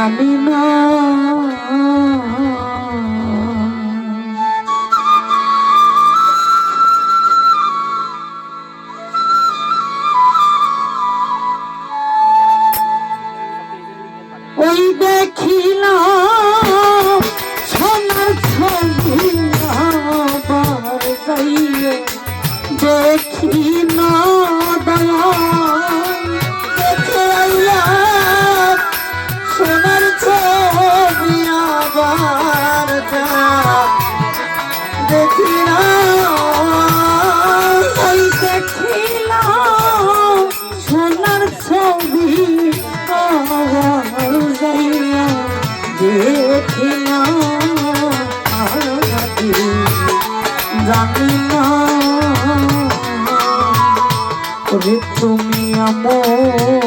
a mí তুমি আমার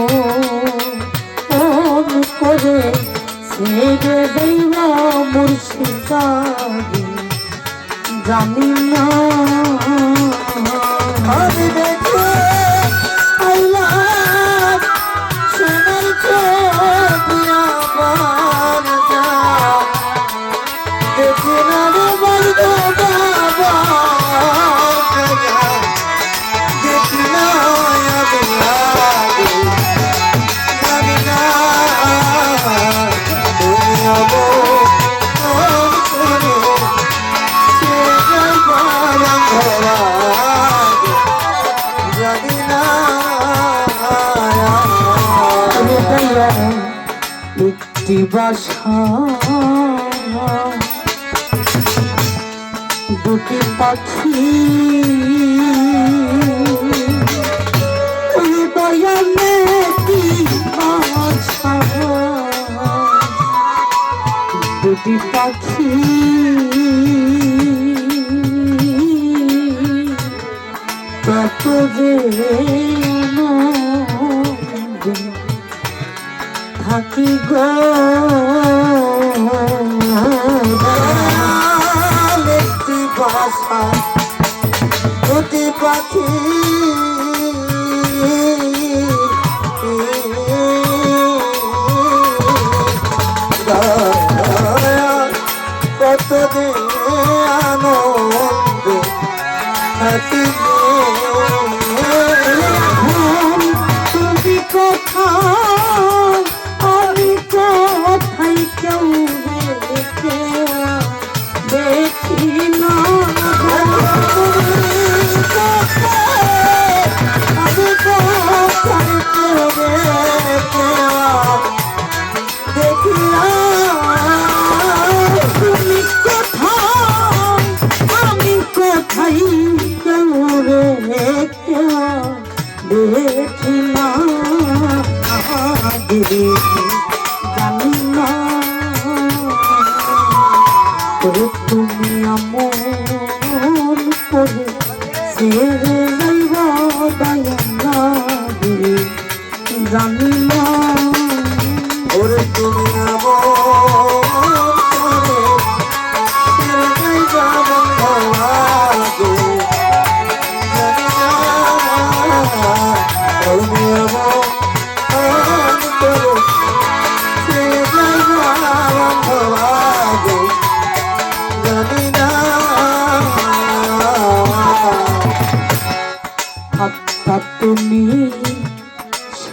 বাসা দুটি পাখি দুটি পাখি কি গো। একটি পাখি এমন করে ছেড়ে দয়া জানি না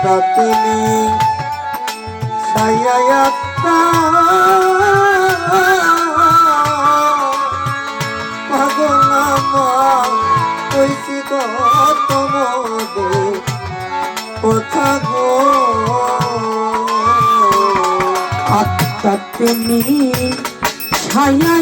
একটা তিনি ছায়া একটা। তোমাদের কথা গো। আচ্ছা আত্মা ছায়া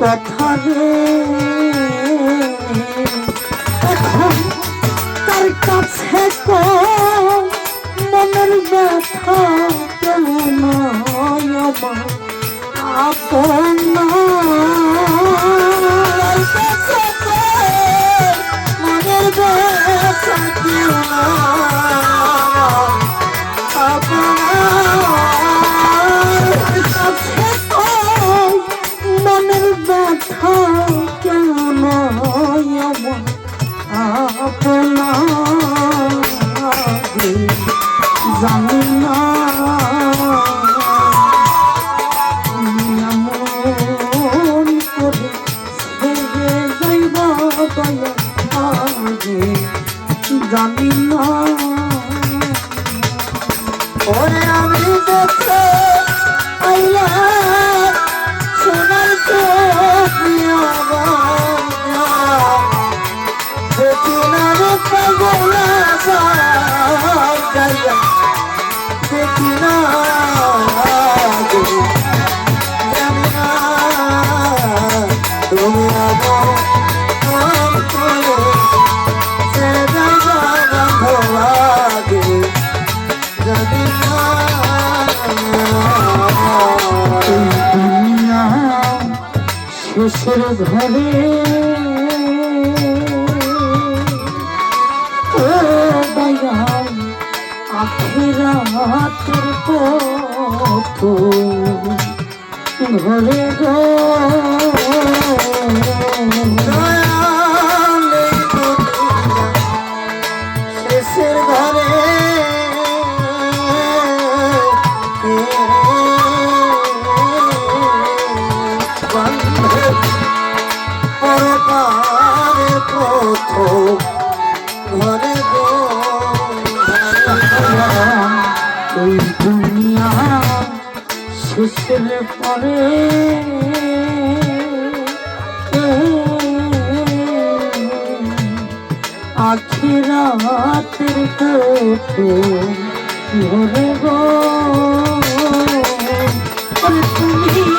কথা এখন তার কাছে কর? আইলা ঘরে ও দয়াল আখেরাতের পথ ঘরে গো। দয়াল শেষের ঘরে দুনিয়া শেষের পরে আখিরাতের কোটে ভরে গো। তুমি